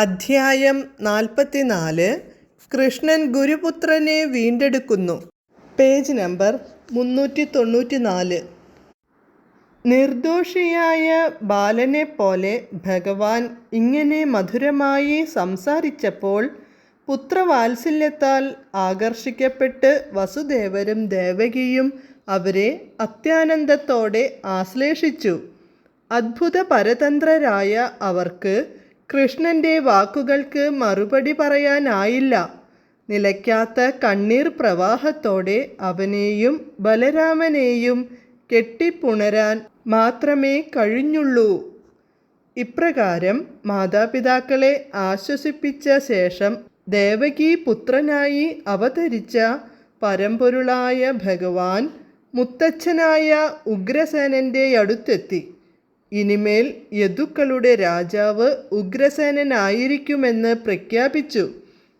അധ്യായം നാൽപ്പത്തിനാല്. കൃഷ്ണൻ ഗുരുപുത്രനെ വീണ്ടെടുക്കുന്നു. പേജ് നമ്പർ മുന്നൂറ്റി തൊണ്ണൂറ്റി നാല് നിർദോഷിയായ ബാലനെ പോലെ ഭഗവാൻ ഇങ്ങനെ മധുരമായി സംസാരിച്ചപ്പോൾ പുത്രവാത്സല്യത്താൽ ആകർഷിക്കപ്പെട്ട് വസുദേവരും ദേവകിയും അവരെ അത്യാനന്ദത്തോടെ ആശ്ലേഷിച്ചു. അദ്ഭുത പരതന്ത്രരായ അവർക്ക് കൃഷ്ണന്റെ വാക്കുകൾക്ക് മറുപടി പറയാനായില്ല. നിലയ്ക്കാത്ത കണ്ണീർ പ്രവാഹത്തോടെ അവനെയും ബലരാമനെയും കെട്ടിപ്പുണരാൻ മാത്രമേ കഴിഞ്ഞുള്ളൂ. ഇപ്രകാരം മാതാപിതാക്കളെ ആശ്വസിപ്പിച്ച ശേഷം ദേവകി പുത്രനായി അവതരിച്ച പരമ്പൊരുളായ ഭഗവാൻ മുത്തച്ഛനായ ഉഗ്രസേനന്റെ അടുത്തെത്തി. ഇനിമേൽ യദുക്കളുടെ രാജാവ് ഉഗ്രസേനനായിരിക്കുമെന്ന് പ്രഖ്യാപിച്ചു.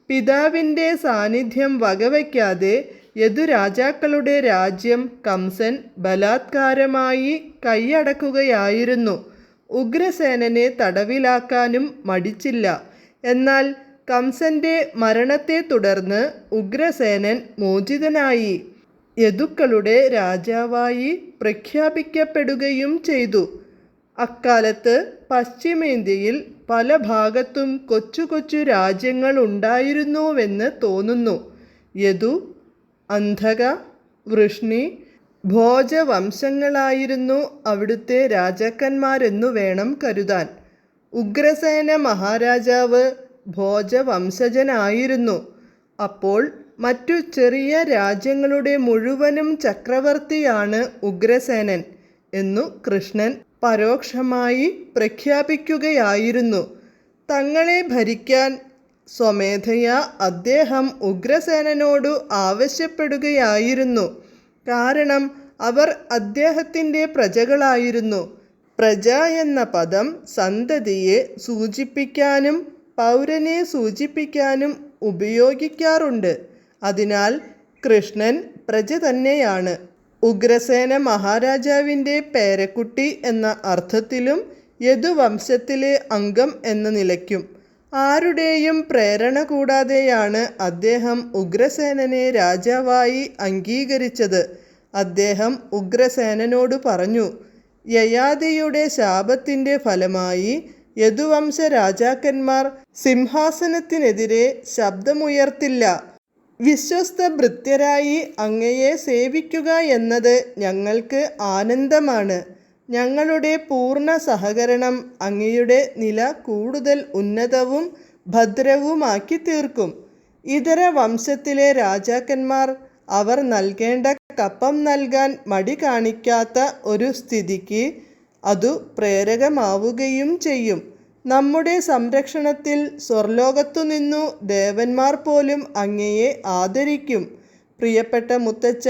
പിതാവിന്റെ സാന്നിധ്യം വകവയ്ക്കാതെ യദുരാജാക്കളുടെ രാജ്യം കംസൻ ബലാത്കാരമായി കൈയടക്കുകയായിരുന്നു. ഉഗ്രസേനനെ തടവിലാക്കാനും മടിച്ചില്ല. എന്നാൽ കംസന്റെ മരണത്തെ തുടർന്ന് ഉഗ്രസേനൻ മോചിതനായി. യദുക്കളുടെ രാജാവായി പ്രഖ്യാപിക്കപ്പെടുകയും ചെയ്തു. അക്കാലത്ത് പശ്ചിമേന്ത്യയിൽ പല ഭാഗത്തും കൊച്ചു കൊച്ചു രാജ്യങ്ങൾ ഉണ്ടായിരുന്നുവെന്ന് തോന്നുന്നു. യദു അന്ധക വൃഷ്ണി ഭോജവംശങ്ങളായിരുന്നു അവിടുത്തെ രാജാക്കന്മാരെന്നു വേണം കരുതാൻ. ഉഗ്രസേന മഹാരാജാവ് ഭോജവംശജനായിരുന്നു. അപ്പോൾ മറ്റു ചെറിയ രാജ്യങ്ങളുടെ മുഴുവനും ചക്രവർത്തിയാണ് ഉഗ്രസേനൻ എന്നു കൃഷ്ണൻ പരോക്ഷമായി പ്രഖ്യാപിക്കുകയായിരുന്നു. തങ്ങളെ ഭരിക്കാൻ സ്വമേധയാ അദ്ദേഹം ഉഗ്രസേനനോടു ആവശ്യപ്പെടുകയായിരുന്നു. കാരണം അവർ അദ്ദേഹത്തിന്റെ പ്രജകളായിരുന്നു. പ്രജ എന്ന പദം സന്തതിയെ സൂചിപ്പിക്കാനും പൗരനെ സൂചിപ്പിക്കാനും ഉപയോഗിക്കാറുണ്ട്. അതിനാൽ കൃഷ്ണൻ പ്രജ തന്നെയാണ്. ഉഗ്രസേന മഹാരാജാവിന്റെ പേരക്കുട്ടി എന്ന അർത്ഥത്തിലും യദുവംശത്തിലെ അംഗം എന്ന നിലയ്ക്കും ആരുടെയും പ്രേരണ കൂടാതെയാണ് അദ്ദേഹം ഉഗ്രസേനനെ രാജാവായി അംഗീകരിച്ചത്. അദ്ദേഹം ഉഗ്രസേനനോട് പറഞ്ഞു യയാതിയുടെ ശാപത്തിന്റെ ഫലമായി യദുവംശ രാജാക്കന്മാർ സിംഹാസനത്തിനെതിരെ ശബ്ദമുയർത്തില്ല. വിശ്വസ്ത ഭൃത്യരായി അങ്ങയെ സേവിക്കുക എന്നത് ഞങ്ങൾക്ക് ആനന്ദമാണ്. ഞങ്ങളുടെ പൂർണ സഹകരണം അങ്ങയുടെ നില കൂടുതൽ ഉന്നതവും ഭദ്രവുമാക്കി തീർക്കും ഇതര വംശത്തിലെ രാജാക്കന്മാർ അവർ നൽകേണ്ട കപ്പം നൽകാൻ മടി കാണിക്കാത്ത ഒരു സ്ഥിതിക്ക് അതു പ്രേരകമാവുകയും ചെയ്യും. നമ്മുടെ സംരക്ഷണത്തിൽ സ്വർലോകത്തു നിന്നു ദേവന്മാർ പോലും അങ്ങയെ ആദരിക്കും. പ്രിയപ്പെട്ട മുത്തച്ഛ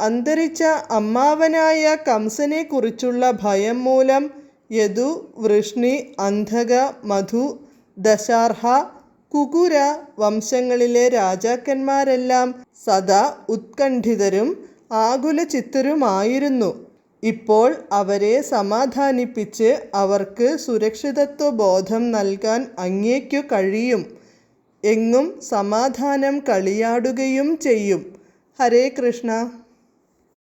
അന്തരിച്ച അമ്മാവനായ കംസനെക്കുറിച്ചുള്ള ഭയം മൂലം യദു വൃഷ്ണി അന്ധക മധു ദശാർഹ കുകുര വംശങ്ങളിലെ രാജാക്കന്മാരെല്ലാം സദാ ഉത്കണ്ഠിതരും ആകുലചിത്തരുമായിരുന്നു. ഇപ്പോൾ അവരെ സമാധാനിപ്പിച്ച് അവർക്ക് സുരക്ഷിതത്വ ബോധം നൽകാൻ അങ്ങേക്കു കഴിയും. എങ്ങും സമാധാനം കളിയാടുകയും ചെയ്യും. ഹരേ കൃഷ്ണ.